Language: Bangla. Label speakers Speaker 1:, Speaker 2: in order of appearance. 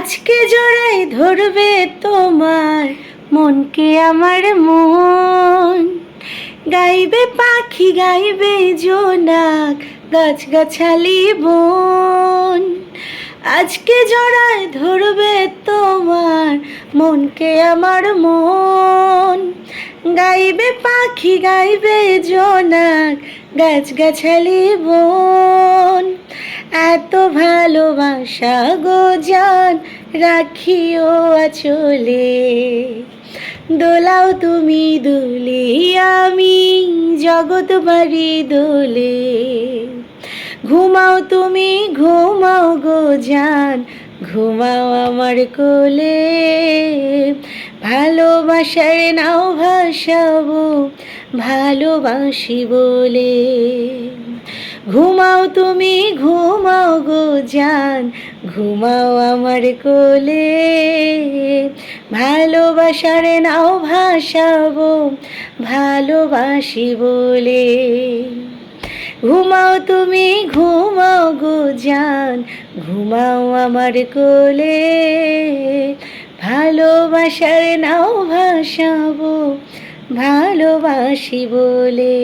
Speaker 1: আজকে জোড়াই ধরবে তোমার মনকে আমার মন? গাইবে পাখি, গাইবে জোনাক, গাছগাছালি বন। আজকে জড়ায় ধরবে তোমার মনকে আমার মন? গাইবে পাখি, গাইবে জোনাক, গাছগাছালি বন। এত ভালোবাসা গো জান, রাখিও আচলে। দোলাও তুমি দুলি, আমি জগৎ বাড়ি দোলে। ঘুমাও তুমি, ঘুমাও গো জান, ঘুমাও আমার কোলে। ভালোবাসার নাও ভাসাবো ভালোবাসি বলে। ঘুমাও তুমি, ঘুমাও গো জান, ঘুমাও আমার কোলে। ভালোবাসার নাও ভাসাবো ভালোবাসি বলে। ঘুমাও তুমি, ঘুমাও গো জান, ঘুমাও আমার কোলে। ভালোবাসার নাও ভাসাবো ভালোবাসি বলে।